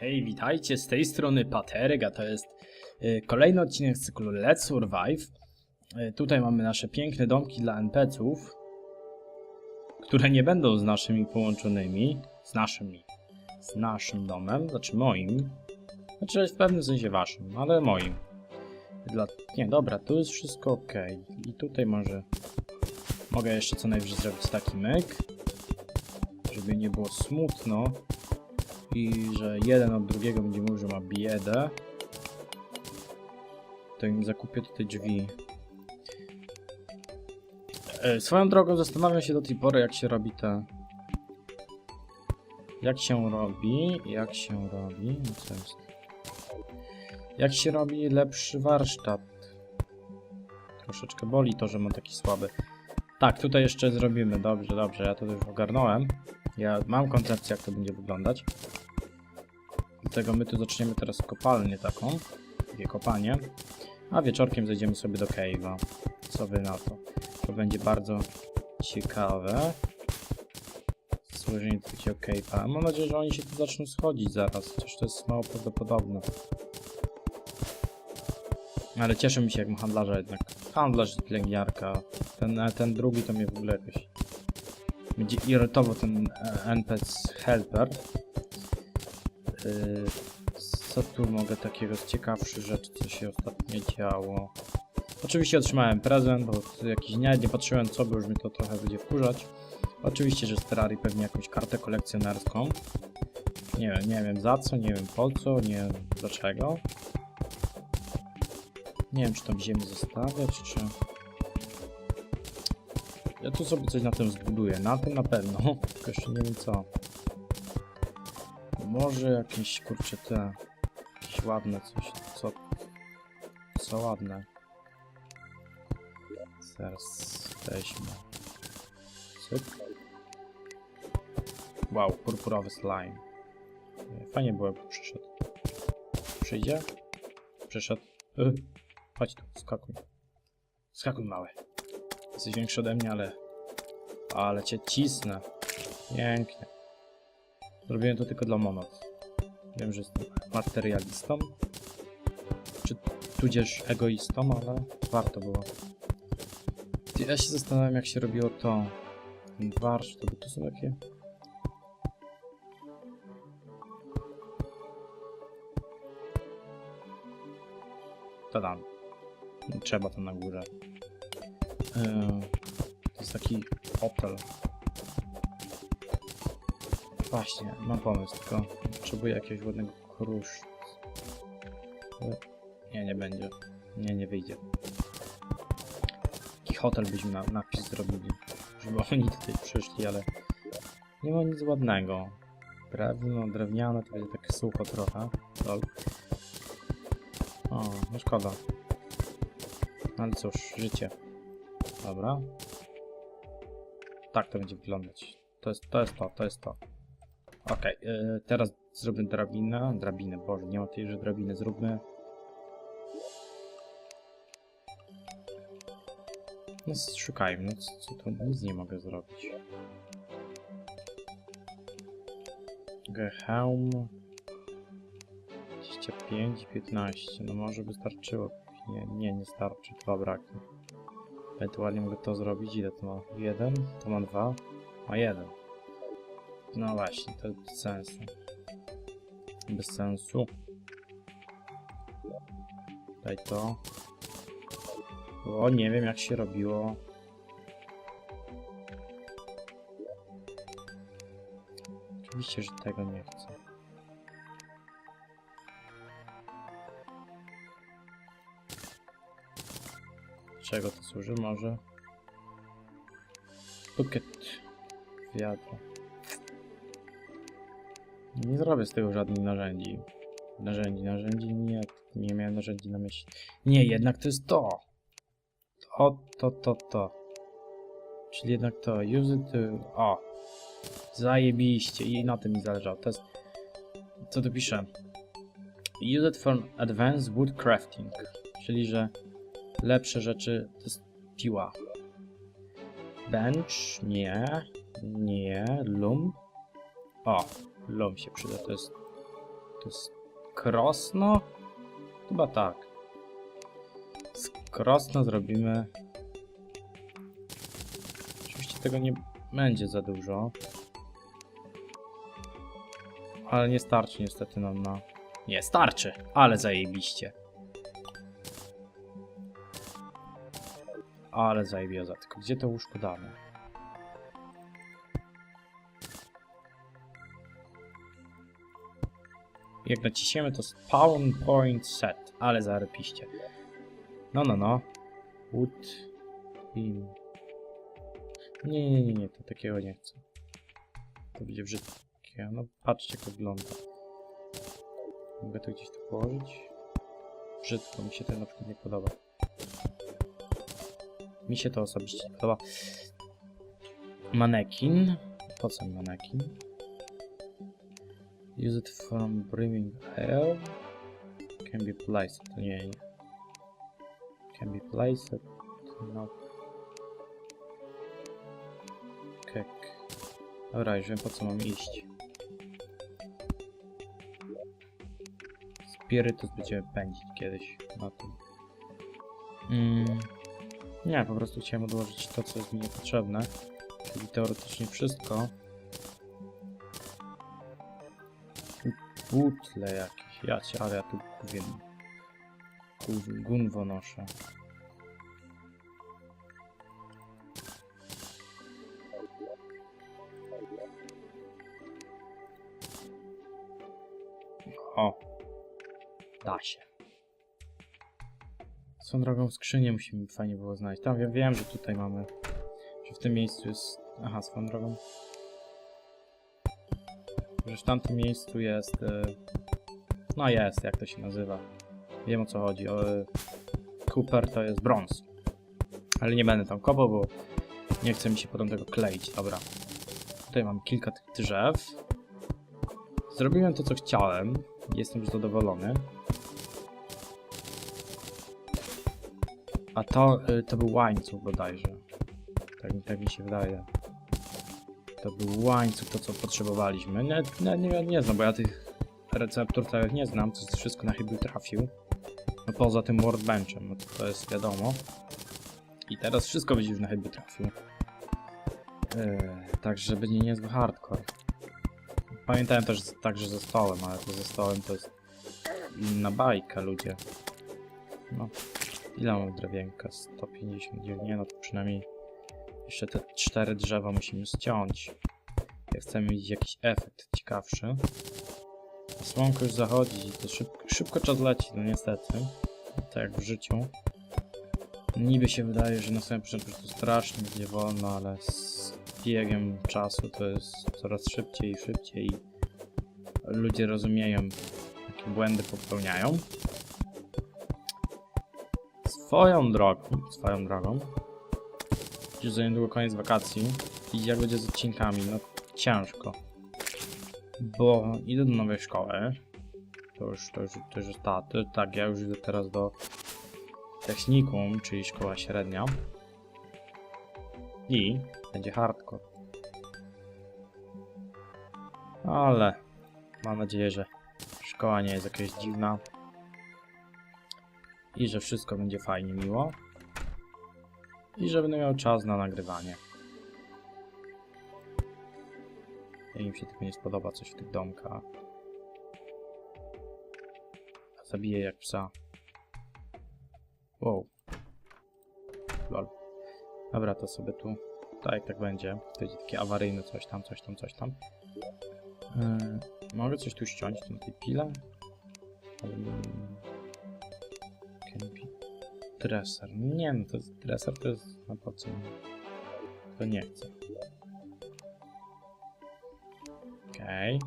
Hej, witajcie, z tej strony Paterek, a to jest y, kolejny odcinek z cyklu Let's Survive. Y, tutaj mamy nasze piękne domki dla NPC-ów, które nie będą z naszymi połączonymi, z naszymi, z naszym domem, znaczy moim, znaczy w pewnym sensie waszym, ale moim. Dla... Nie, dobra, tu jest wszystko ok. I tutaj może mogę jeszcze co najwyżej zrobić taki myk, żeby nie było smutno i że jeden od drugiego będzie mówił, że ma biedę, to im zakupię tutaj drzwi. E, Swoją drogą zastanawiam się do tej pory, jak się robi te... Jak się robi, jak się robi, no co jest? Jak się robi lepszy warsztat? Troszeczkę boli to, że mam taki słaby. Tak, tutaj jeszcze zrobimy, dobrze, dobrze, ja to już ogarnąłem. Ja mam koncepcję, jak to będzie wyglądać. Dlatego my tu zaczniemy teraz kopalnię taką, takie kopanie, a wieczorkiem zejdziemy sobie do cave'a. Co wy na to? To będzie bardzo ciekawe. Do takiego cave'a. Mam nadzieję, że oni się tu zaczną schodzić zaraz, chociaż to jest mało prawdopodobne. Ale cieszy mi się, jak mam handlarza jednak. Handlarz pielęgniarka. Ten, ten drugi to mnie w ogóle jakoś... Będzie irytował ten e, NPC helper. Yy, co tu mogę takiego z ciekawszych rzeczy, co się ostatnio działo? Oczywiście otrzymałem prezent, bo jakiś nie, nie patrzyłem co, bo już mi to trochę będzie wkurzać. Oczywiście, że z pewnie jakąś kartę kolekcjonerską. Nie wiem, nie wiem za co, nie wiem po co, nie wiem dlaczego. Nie wiem, czy tam ziemię zostawiać, czy... Ja tu sobie coś na tym zbuduję, na tym na pewno, tylko jeszcze nie wiem co. Może jakieś, kurczę, te... Jakieś ładne coś, co... Co ładne. Zaraz weźmy. Cyk. Wow, purpurowy slime. Fajnie było, jakby przyszedł. Przyjdzie? Przyszedł. Y, Chodź tu, skakuj. Skakuj, mały. Jesteś większy ode mnie, ale... Ale cię cisnę. Pięknie. Zrobiłem to tylko dla monot. Wiem, że jestem materialistą. Czy tudzież egoistą, ale warto było. Ja się zastanawiam, jak się robiło to. Ten warsztat, bo to są takie... Tadam. Trzeba tam na górę. Eee, to jest taki hotel. Właśnie, mam pomysł, tylko potrzebuję jakiegoś ładnego krusz. Nie, nie będzie. Nie, nie wyjdzie. Taki hotel byśmy na napis zrobili, żeby oni tutaj przyszli, ale nie ma nic ładnego. Drewno, drewniane, to będzie tak sucho trochę. Lol. O, no szkoda. Ale cóż, życie. Dobra. Tak to będzie wyglądać. To jest to, jest to, to jest to. Okej, yy, teraz zrobię drabinę. Drabinę, boże, nie ma tej, że drabiny zróbmy. No szukajmy, no co, co to nic nie mogę zrobić. Geheim 25 15, no może by starczyło. Nie, nie, nie starczy, dwa braknie. Ewentualnie mogę to zrobić, ile to ma? Jeden, to ma dwa, ma jeden. No właśnie, to bez sensu. Bez sensu. Daj to. O, nie wiem jak się robiło. Oczywiście, że tego nie chcę. Czego to służy? Może? Bukiet wiadra. Nie zrobię z tego żadnych narzędzi. Narzędzi, narzędzi, nie, nie miałem narzędzi na myśli. Nie, jednak to jest to. To, to, to, to. Czyli jednak to. Use it to... O. Zajebiście. I na tym mi zależało. To jest... Co tu piszę? Use it for advanced wood crafting. Czyli, że lepsze rzeczy to jest piła. Bench? Nie. Nie. Loom? O. Lom się przyda, to jest To jest krosno? Chyba tak. Z krosno zrobimy... Oczywiście tego nie będzie za dużo. Ale nie starczy niestety nam na... Nie, starczy, ale zajebiście. Ale zajebioza, tylko gdzie to łóżko damy? Jak naciśniemy to spawn point set, ale zarepiście. No, no, no. Wood in. Nie, nie, nie, nie, to takiego nie chcę. To będzie brzydkie. No, patrzcie jak wygląda. Mogę to gdzieś tu położyć? Brzydko, mi się to na przykład nie podoba. Mi się to osobiście nie podoba. Manekin. Po co manekin? Use it from brimming air. Can be placed. Nie, nie. Can be placed. No. Kek. Dobra, już wiem po co mam iść. Spirytus będziemy pędzić kiedyś na tym. Mm. Nie, po prostu chciałem odłożyć to, co jest mi niepotrzebne. Czyli teoretycznie wszystko. Butle jakieś. Ja cię, ale ja tu wiem. Gunwo noszę. O. Da się. Swoją drogą skrzynię musimy fajnie było znaleźć. Tam wiem, wiem, że tutaj mamy. Że w tym miejscu jest. Aha, swoją drogą. Że w tamtym miejscu jest. y, No jest, jak to się nazywa. Wiem o co chodzi. O, y, Cooper to jest brąz. Ale nie będę tam kopał, bo nie chce mi się potem tego kleić. Dobra. Tutaj mam kilka tych drzew. Zrobiłem to, co chciałem. Jestem już zadowolony. A to, y, to był łańcuch bodajże. Tak, tak mi się wydaje. To był łańcuch, to co potrzebowaliśmy. Nie, nie, nie, nie znam, bo ja tych receptur tak nie znam, to wszystko na chyba trafił. No poza tym workbenchem, no to, to jest wiadomo. I teraz wszystko będzie już na chyba trafił. Yy, także będzie niezły hardcore. Pamiętałem też także ze stołem, ale to ze stołem to jest inna bajka, ludzie. No, ile mam drewienka? 159, nie no przynajmniej jeszcze te cztery drzewa musimy ściąć. Jak chcemy mieć jakiś efekt ciekawszy. Słonko już zachodzi to szybko, szybko czas leci, no niestety. Tak jak w życiu. Niby się wydaje, że na samym początku to strasznie będzie wolno, ale z biegiem czasu to jest coraz szybciej i szybciej i ludzie rozumieją, jakie błędy popełniają. Swoją drogą, swoją drogą, już za niedługo koniec wakacji i jak będzie z odcinkami, no ciężko. Bo idę do nowej szkoły. To już, to już, to już ta, to, tak, ja już idę teraz do technikum, czyli szkoła średnia. I będzie hardcore. Ale mam nadzieję, że szkoła nie jest jakaś dziwna. I że wszystko będzie fajnie, miło. I że będę miał czas na nagrywanie. Jak im się tylko nie spodoba coś w tych domkach. Zabiję jak psa. Wow. Lol. Dobra, to sobie tu. Tak, tak będzie. To będzie takie awaryjne coś tam, coś tam, coś tam. Yy, mogę coś tu ściąć na tej pile? Yy, Dresser. Nie no, to jest to jest na po co? To nie chcę. Okej.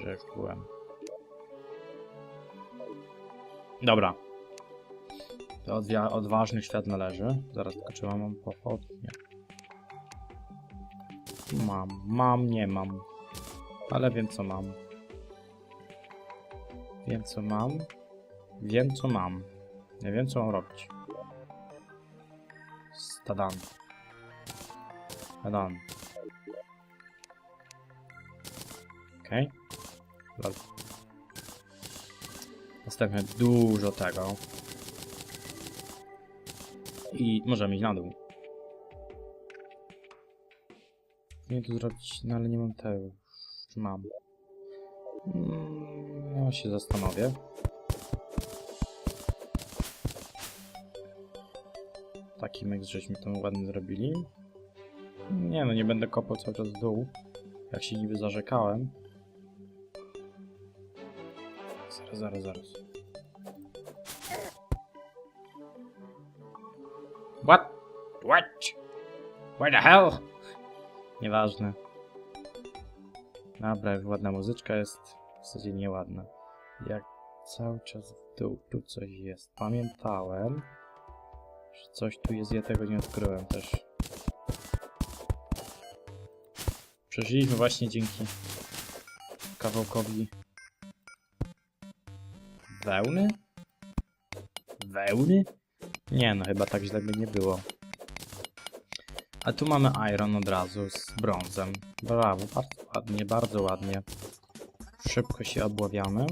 Okay. Byłem. Dobra. To odwia- odważny świat należy. Zaraz tylko czy mam pochodnie. Mam, mam, nie mam. Ale wiem co mam. Wiem co mam. Wiem co mam. Nie wiem co mam robić. Stadan. Stadan. Okej. Okay. Zostawmy dużo tego. I możemy iść na dół. Nie tu zrobić, no ale nie mam tego. Czy mam? Ja się zastanowię. Taki myk, żeśmy to ładnie zrobili. Nie no, nie będę kopał cały czas w dół. Jak się niby zarzekałem. Zaraz, zaraz, zaraz. What? What? Where the hell? Nieważne. Dobra, ładna muzyczka jest. W zasadzie nieładna. Jak cały czas w dół, tu coś jest. Pamiętałem, coś tu jest, ja tego nie odkryłem też. Przeżyliśmy właśnie dzięki kawałkowi wełny? Wełny? Nie no, chyba tak źle by nie było. A tu mamy iron od razu z brązem. Brawo, bardzo ładnie, bardzo ładnie. Szybko się obławiamy.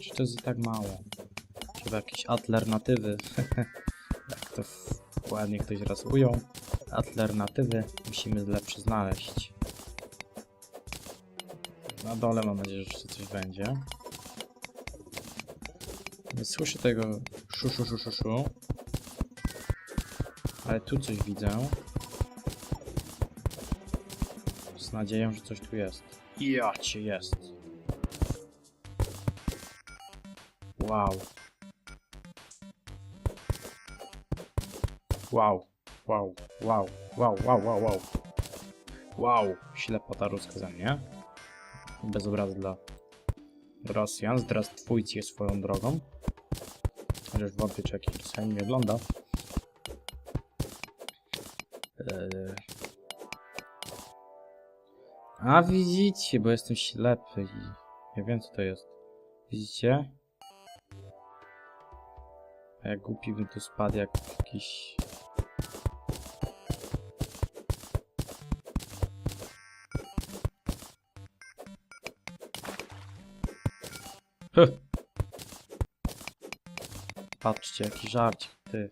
Czy to jest i tak mało? Trzeba jakieś alternatywy. Ładnie ktoś raz ujął. Alternatywy musimy lepsze znaleźć. Na dole mam nadzieję, że coś będzie. Nie słyszę tego szu, szu, szu, szu, szu. Ale tu coś widzę. Z nadzieją, że coś tu jest. Ja cię jest. Wow. Wow. Wow. Wow. Wow, wow, wow, wow. Wow. Ślepota ruska ze mnie. Bez obrazu dla Rosjan. Zdrastwujcie swoją drogą. Chociaż wątpię, czy jakiś Rosjanin mnie ogląda. Eee. A widzicie, bo jestem ślepy i ja wiem co to jest. Widzicie? A jak głupi bym tu spadł jak jakiś... Patrzcie, jaki żarcik, ty.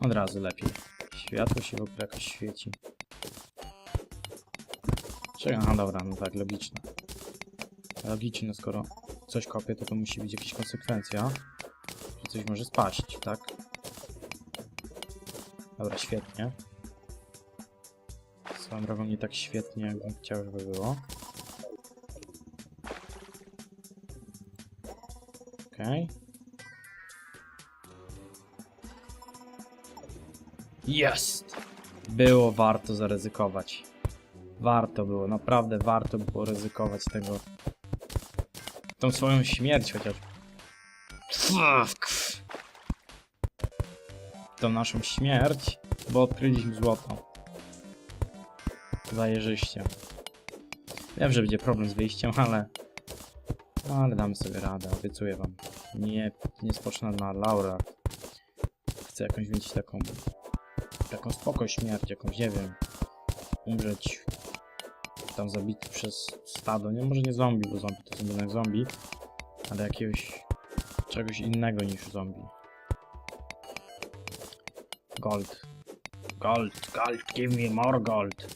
Od razu lepiej. Światło się w ogóle jakoś świeci. Czekaj, aha, dobra, no tak, logiczne. Logiczne, skoro coś kopię, to to musi być jakaś konsekwencja. Że coś może spaść, tak? Dobra, świetnie. Swoją drogą nie tak świetnie, jakbym chciał, żeby było. Okej. Jest! Było warto zaryzykować. Warto było, naprawdę warto było ryzykować tego. Tą swoją śmierć chociaż. Fuck. Tą naszą śmierć, bo odkryliśmy złoto. Zajeżyście. Wiem, że będzie problem z wyjściem, ale... Ale damy sobie radę, obiecuję wam. Nie, nie spocznę na laurach. Chcę jakąś mieć taką... Taką spoko śmierć, jakąś, nie wiem. Umrzeć tam zabity przez stado, nie może nie zombie, bo zombie to są jednak zombie, ale jakiegoś czegoś innego niż zombie. Gold. Gold, gold, give me more gold.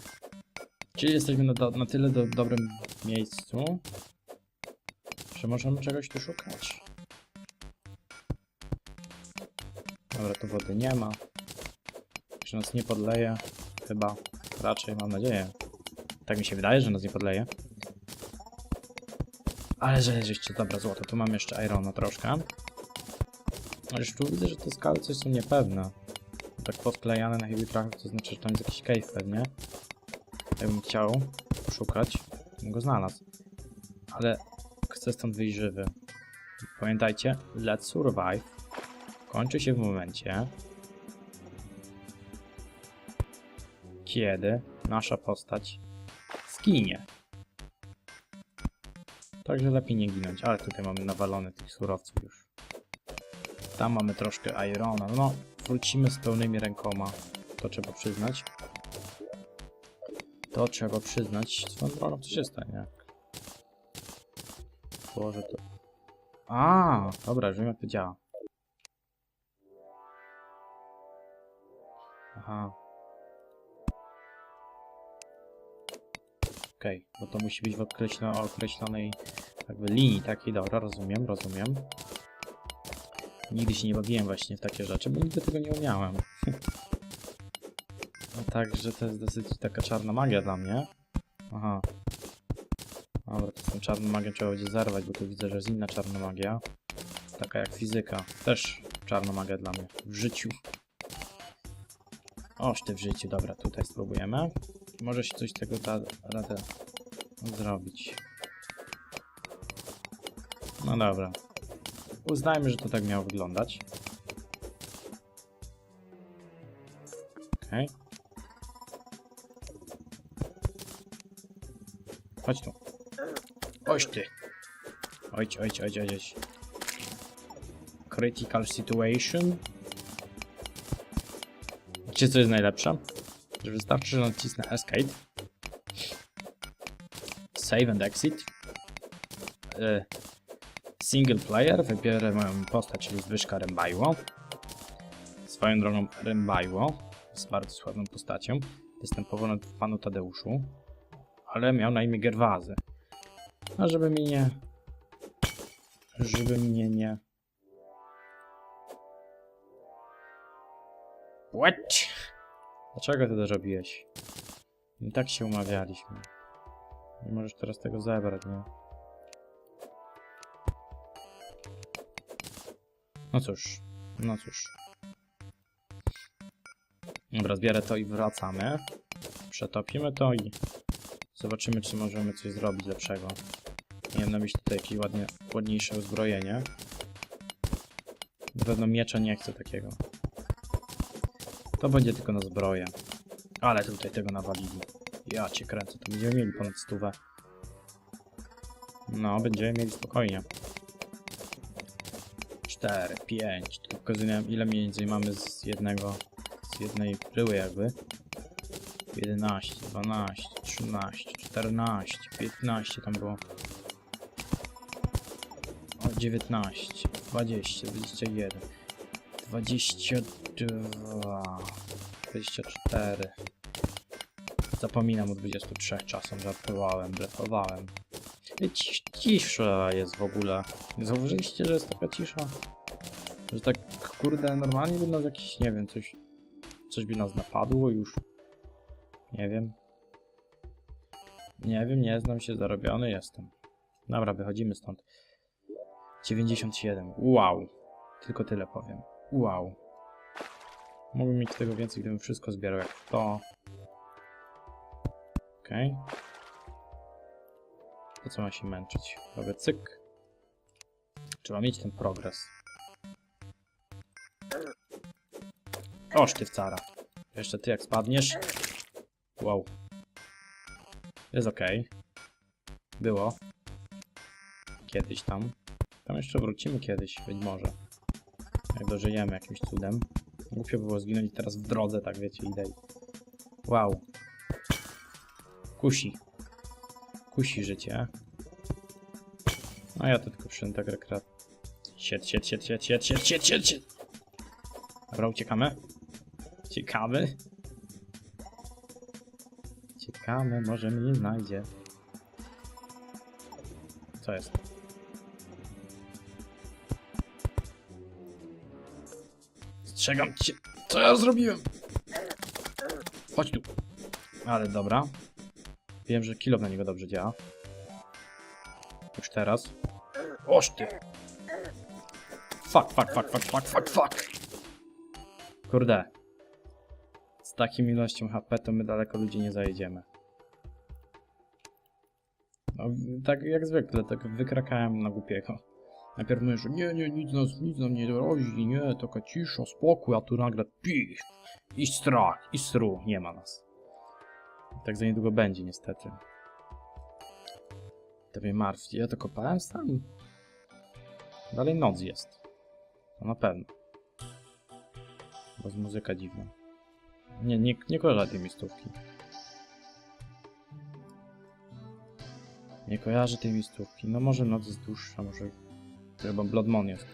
Czyli jesteśmy na, do, na tyle do, dobrym miejscu, że możemy czegoś tu szukać. Dobra, tu wody nie ma. Czy nas nie podleje? Chyba. Raczej, mam nadzieję. Tak mi się wydaje, że nas nie podleje. Ale że żeście, dobra, złoto. Tu mam jeszcze irona troszkę. Chociaż tu widzę, że te skały coś są niepewne. Tak podklejane na heavy track, to znaczy, że tam jest jakiś cave pewnie. Jakbym chciał szukać, bym go znalazł. Ale chcę stąd wyjść żywy. Pamiętajcie, let's survive kończy się w momencie, kiedy nasza postać zginie. Także lepiej nie ginąć, ale tutaj mamy nawalone tych surowców już. Tam mamy troszkę irona, no wrócimy z pełnymi rękoma, to trzeba przyznać. To trzeba przyznać, swoją drogą co się stanie. Położę to A, dobra, już wiem jak to działa. Aha. Okej, bo to musi być w określo określonej jakby linii takiej, dobra, rozumiem, rozumiem. Nigdy się nie bawiłem właśnie w takie rzeczy, bo nigdy tego nie umiałem. no także to jest dosyć taka czarna magia dla mnie. Aha. Dobra, to z tą czarną magią trzeba będzie zerwać, bo tu widzę, że jest inna czarna magia. Taka jak fizyka. Też czarna magia dla mnie. W życiu. Oż ty w życiu. Dobra, tutaj spróbujemy. Może się coś tego da radę zrobić. No dobra. Uznajmy, że to tak miało wyglądać. Okej. Chodź tu. Oś ty. Ojć, ojć, ojć, ojć. Critical situation. Wiecie co jest najlepsze? Że wystarczy, że nacisnę escape. Save and exit. E, single player. Wybierę moją postać, czyli Zbyszka Rębajło. Swoją drogą Rębajło jest bardzo sławną postacią. Występował w Panu Tadeuszu. Ale miał na imię Gerwazy. A żeby mi nie... Żeby mnie nie... What? Dlaczego ty to zrobiłeś? I tak się umawialiśmy. Nie możesz teraz tego zebrać, nie? No cóż, no cóż. Dobra, zbierę to i wracamy. Przetopimy to i zobaczymy, czy możemy coś zrobić lepszego. Myśli tutaj jakieś ładnie, ładniejsze uzbrojenie. Na pewno miecza nie chcę takiego. To będzie tylko na zbroję. Ale tutaj tego nawalili. Ja cię kręcę, to będziemy mieli ponad stówę. No, będziemy mieli spokojnie. 4, 5. Tu pokazuję ile mniej więcej mamy z jednego, z jednej bryły jakby. 11, 12, 13, 14, 15 tam było. O, 19, 20, 21, 22, 24. Zapominam o 23 czasem, żartowałem, blefowałem. Cisza jest w ogóle. Zauważyliście, że jest taka cisza? Że tak, kurde, normalnie by nas jakiś, nie wiem, coś... Coś by nas napadło już. Nie wiem. Nie wiem, nie znam się, zarobiony jestem. Dobra, wychodzimy stąd. 97. Wow. Tylko tyle powiem. Wow. Mógłbym mieć tego więcej, gdybym wszystko zbierał jak to. Okej. Po co ma się męczyć? Robię cyk. Trzeba mieć ten progres. Oż ty wcara. Jeszcze ty jak spadniesz. Wow. Jest ok. Było. Kiedyś tam. Tam jeszcze wrócimy kiedyś, być może. Jak dożyjemy jakimś cudem. Głupio było zginąć teraz w drodze, tak wiecie, idei. Wow. Kusi. Kusi życie. No ja to tylko przyszedłem tak rekreat. Sied, sied, sied, sied, sied, sied, sied, sied, sied. Dobra, uciekamy. Ciekawy. Ciekawe, może mnie znajdzie. Co jest? Strzegam cię. Co ja zrobiłem? Chodź tu. Ale dobra. Wiem, że kilo na niego dobrze działa. Już teraz. Oż ty. Fuck, fuck, fuck, fuck, fuck, fuck, fuck. Kurde. Z takim ilością HP to my daleko ludzi nie zajedziemy. No, tak jak zwykle, tak wykrakałem na głupiego. Najpierw mówię, że nie, nie, nic nas, nic nam nie grozi, nie, taka cisza, spokój, a tu nagle pich, i strach, i stru, nie ma nas. Tak za niedługo będzie, niestety. To mnie martwi. Ja to kopałem sam. Dalej noc jest. To na pewno. Bo jest muzyka dziwna. Nie, nie, nie kojarzę tej miejscówki. Nie kojarzę tej miejscówki. No może noc jest dłuższa, może... Chyba Bloodmon jest.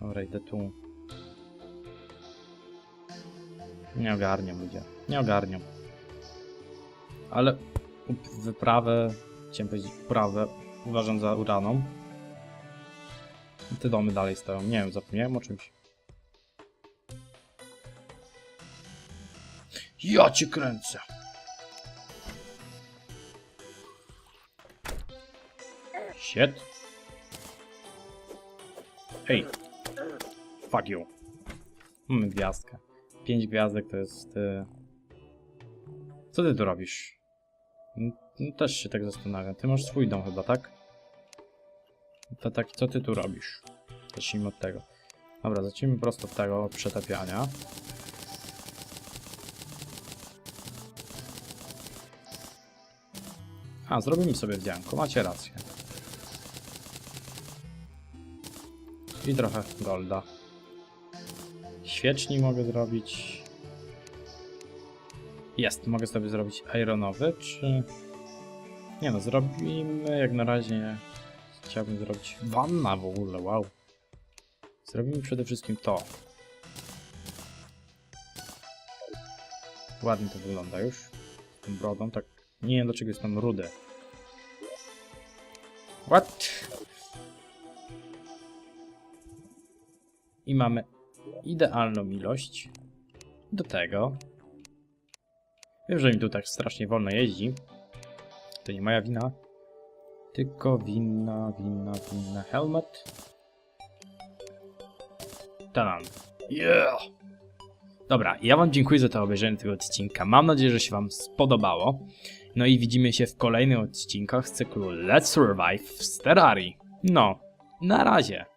Dobra, idę tu. Nie ogarniam ludzie. Nie ogarniam. Ale wyprawę, chciałem powiedzieć uprawę, uważam za uraną. Te domy dalej stoją. Nie wiem, zapomniałem o czymś. Ja cię kręcę. Shit. Ej. Fuck you. Mamy gwiazdkę. Pięć gwiazdek to jest... Y... Co ty tu robisz? Mm, no, Też się tak zastanawiam. Ty masz swój dom chyba, tak? To tak, co ty tu robisz? Zacznijmy od tego. Dobra, zacznijmy prosto od tego przetapiania. A, zrobimy sobie wdzianko, macie rację. I trochę golda. Świecznik mogę zrobić. Jest, mogę sobie zrobić ironowy, czy... Nie no, zrobimy jak na razie... Chciałbym zrobić wanna w ogóle, wow. Zrobimy przede wszystkim to. Ładnie to wygląda już. Z tą brodą, tak... Nie wiem dlaczego jest tam rudy. What? I mamy idealną ilość do tego. Wiem, że mi tu tak strasznie wolno jeździ. To nie moja wina. Tylko wina, wina, wina. Helmet. Tanan. Yeah! Dobra, ja wam dziękuję za to obejrzenie tego odcinka. Mam nadzieję, że się wam spodobało. No i widzimy się w kolejnych odcinkach z cyklu Let's Survive w Terrarii. No, na razie.